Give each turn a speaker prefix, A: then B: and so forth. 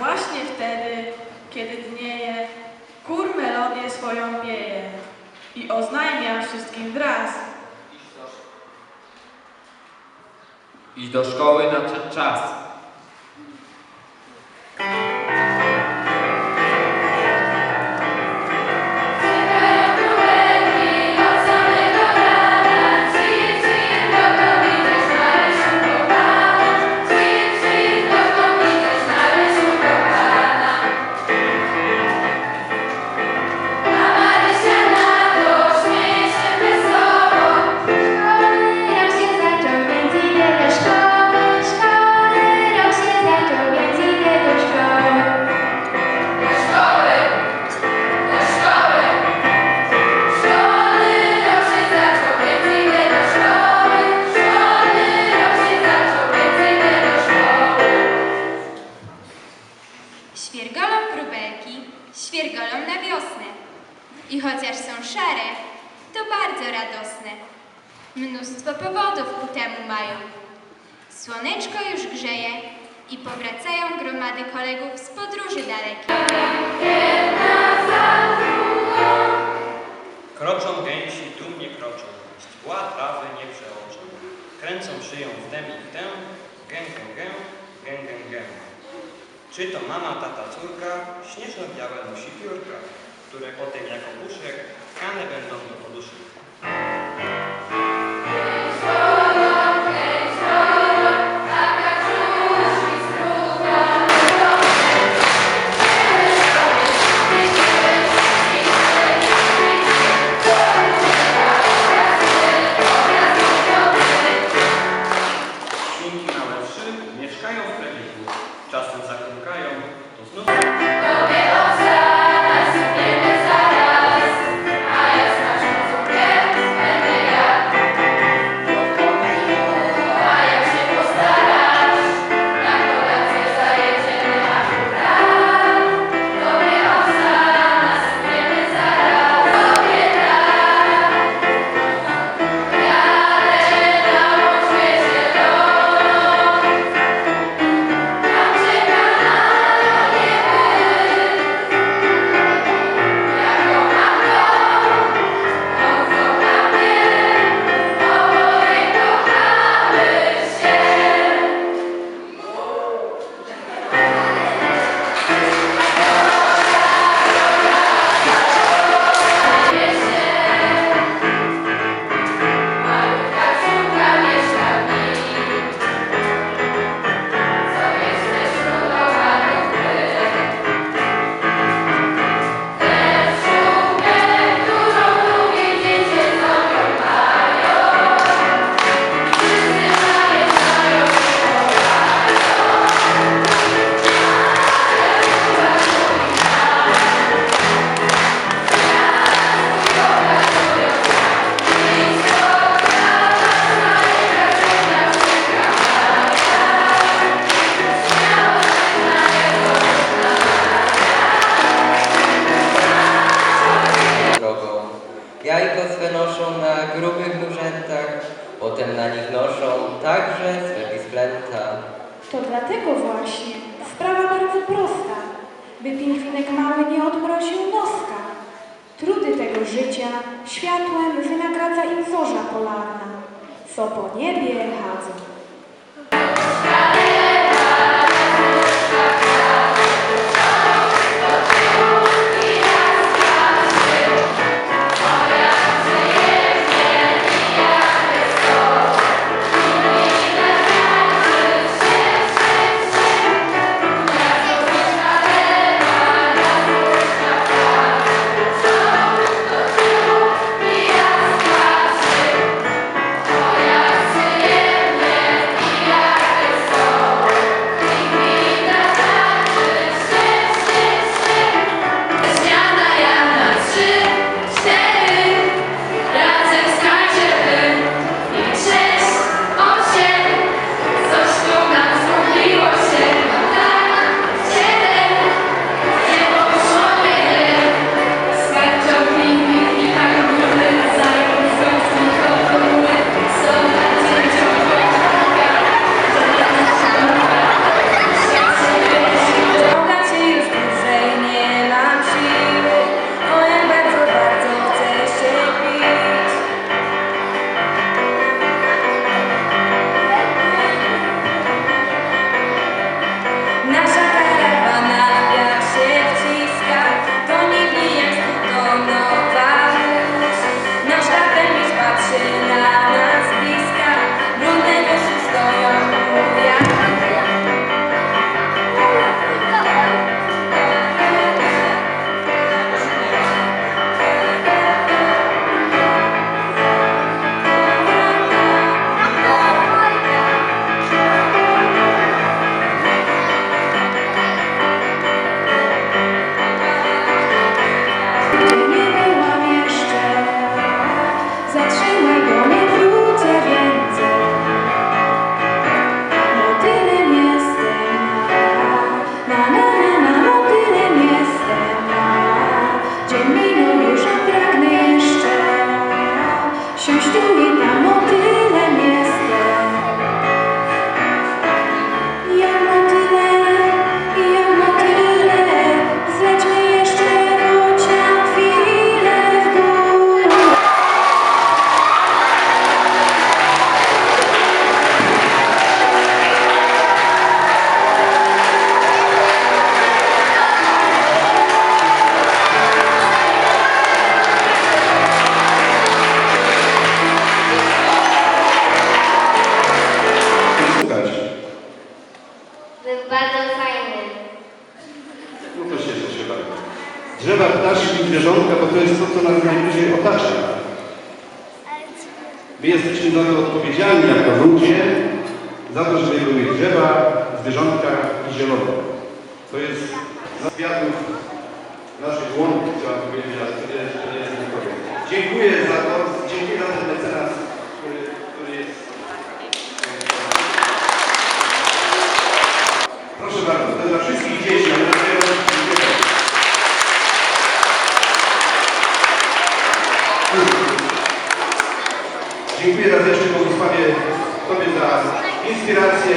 A: Właśnie wtedy, kiedy dnieje, kur melodię swoją pieje i oznajmia wszystkim wraz.
B: Idź do szkoły nadszedł czas.
C: Szare, to bardzo radosne. Mnóstwo powodów ku temu mają. Słoneczko już grzeje i powracają gromady kolegów z podróży dalekiej.
D: Kroczą gęsi, dumnie kroczą, źdźbła trawy nie przeoczą. Kręcą szyją w tem i w tę, gę, gę, gę, gę, gę, gę. Czy to mama, tata, córka, śnieżno-białe nosi piórka, które potem jako puszek tkane będą do poduszek.
E: Potem na nich noszą także swe bizglęta.
F: To dlatego właśnie sprawa bardzo prosta, by pingwinek mały nie odmroził noska. Trudy tego życia światłem wynagradza im zorza polarna, co po niebie chadzą.
G: Zwierzątka, bo to jest to, co nas najbliżej otacza. My jesteśmy za to odpowiedzialni jako ludzie, za to, żeby były drzewa, zwierzątka i zielone. To jest dla kwiatów naszych łąków, trzeba powiedzieć, ale to nie, to nie jest. Dziękuję za to, dziękuję za ten mecenas, który, który jest... Proszę bardzo, to dla wszystkich dzieci, ale dopiero dziękuję. Dziękuję raz jeszcze Bogusławie Tobie za inspirację,